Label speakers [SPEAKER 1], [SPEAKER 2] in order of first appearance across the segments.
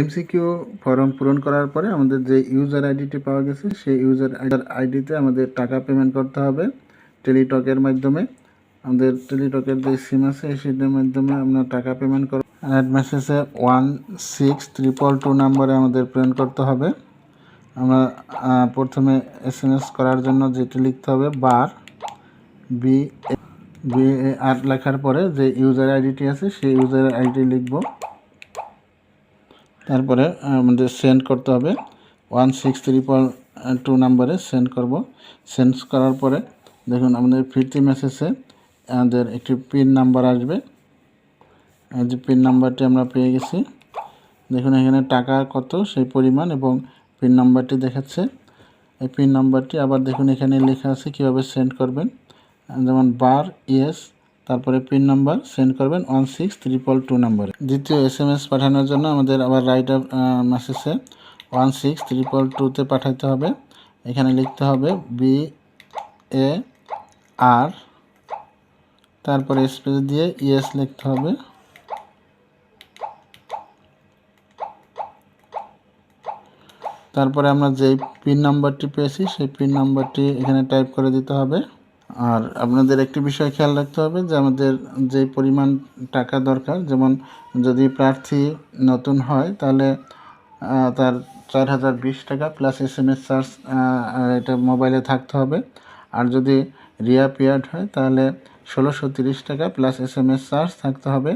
[SPEAKER 1] MCQ form পূরণ করার পরে আমাদের যে ইউজার আইডিটি পাওয়া গেছে, সেই ইউজার আইডিতে আমাদের টাকা পেমেন্ট করতে হবে টেলিটকের মাধ্যমে। আমাদের টেলিটকের যে সিম আছে সিমের মাধ্যমে আমরা টাকা পেমেন্ট করব। অ্যাড মেসেজে ওয়ান সিক্স ট্রিপল টু নাম্বারে আমাদের পেমেন্ট করতে হবে। আমরা প্রথমে এস এম এস করার জন্য যেটি লিখতে হবে বার বি বি আর লেখার পরে যে ইউজার আইডিটি আছে, সেই ইউজার আইডি লিখব। তারপরে আমাদের সেন্ড করতে হবে। ওয়ান সিক্স ট্রিপল টু নাম্বারে সেন্ড করব। সেন্ড করার পরে, দেখুন, আমাদের ফিরতি মেসেজে আমাদের একটি পিন নাম্বার আসবে। যে পিন নাম্বারটি আমরা পেয়ে গেছি। দেখুন, এখানে টাকা কত, সেই পরিমাণ এবং পিন নাম্বারটি দেখাচ্ছে। এই পিন নাম্বারটি আবার দেখুন, এখানে লেখা আছে কীভাবে সেন্ড করবেন। যেমন বার ইয়েস তারপরে পিন নাম্বার সেন্ড করবেন ওয়ান সিক্স ট্রিপল টু নাম্বারে দ্বিতীয় এস এম এস পাঠানোর জন্য আমাদের আবার রাইট আপ মেসেজে ওয়ান সিক্স ট্রিপল টুতে পাঠাতে হবে। এখানে লিখতে হবে বি এ আর তারপরে স্পেস দিয়ে ইএস লিখতে হবে। তারপরে আমরা যেই পিন নাম্বারটি পেয়েছি, সেই পিন নাম্বারটি এখানে টাইপ করে দিতে হবে। আর আপনাদের একটি বিষয় খেয়াল রাখতে হবে যে আমাদের যে পরিমাণ টাকা দরকার, যেমন যদি প্রার্থী নতুন হয় তাহলে তার চার হাজার বিশ টাকা plus S M S charge এটা মোবাইলে থাকতে হবে। আর যদি রিয়াপিয়ার্ড হয় তাহলে ষোলোশো তিরিশ টাকা plus S M S charge থাকতে হবে।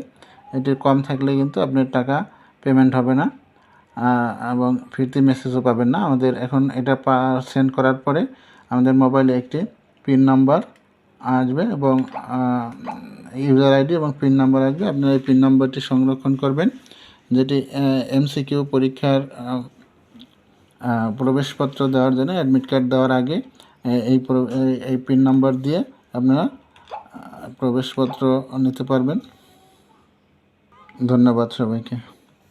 [SPEAKER 1] এটি কম থাকলে কিন্তু আপনার টাকা পেমেন্ট হবে না এবং ফিরতি মেসেজও পাবেন না। আমাদের এখন এটা পা সেন্ড করার পরে আমাদের মোবাইলে একটি পিন নাম্বার আসবে এবং ইউজার আইডি এবং পিন নাম্বার আসবে। আপনারা এই পিন নাম্বারটি সংরক্ষণ করবেন, যেটি এমসিকিউ পরীক্ষার প্রবেশপত্র দেওয়ার জন্য অ্যাডমিট কার্ড দেওয়ার আগে এই- এই পিন নাম্বার দিয়ে আপনারা প্রবেশপত্র নিতে পারবেন। ধন্যবাদ সবাইকে।